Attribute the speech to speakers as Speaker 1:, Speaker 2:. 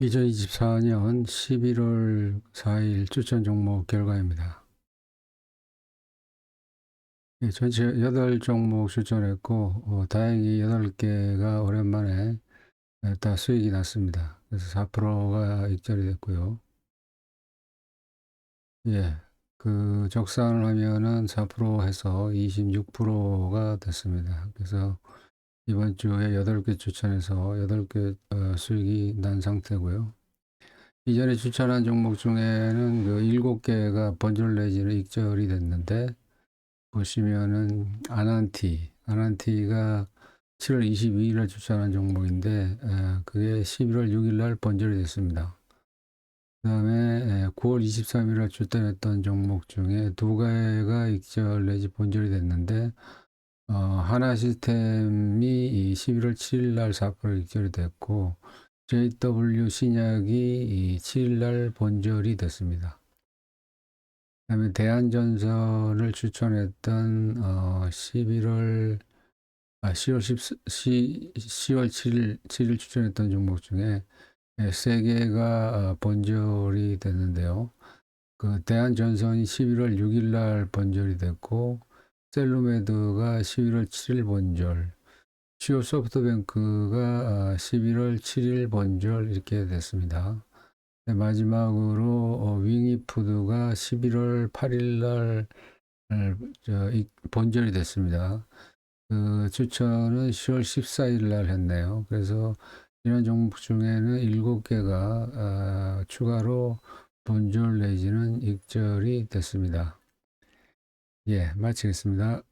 Speaker 1: 2024년 11월 4일 추천 종목 결과입니다. 예, 전체 8종목 추천했고, 어, 다행히 8개가 오랜만에 예, 다 수익이 났습니다. 그래서 4%가 익절이 됐고요. 예, 그 적산을 하면은 4% 해서 26%가 됐습니다. 그래서 이번 주에 8개 추천해서 8개 어, 수익이 난 상태고요. 이전에 추천한 종목 중에는 그 7개가 번절 내지는 익절이 됐는데 보시면은 아난티, 아난티가 7월 22일에 추천한 종목인데 에, 그게 11월 6일 날 번절이 됐습니다. 그 다음에 9월 23일에 출전했던 종목 중에 두 개가 익절 내지 본절이 됐는데 어, 하나 시스템이 이 11월 7일 날4% 익절이 됐고 JW 신약이 이 7일 날 본절이 됐습니다. 그다음에 대한전선을 추천했던 어, 11월 아 10월 10, 10월 7일 7일 추천했던 종목 중에 예, 세 개가 어, 번절이 됐는데요. 그 대한전선이 11월 6일 날 번절이 됐고 셀루메드가 11월 7일 번절, 시오 소프트뱅크가 11월 7일 번절 이렇게 됐습니다. 네, 마지막으로 어, 윙이푸드가 11월 8일 날 어, 저, 이, 번절이 됐습니다. 그 추천은 10월 14일 날 했네요. 그래서 이런 종목 중에는 7개가 어, 추가로 본절 내지는 익절이 됐습니다. 예, 마치겠습니다.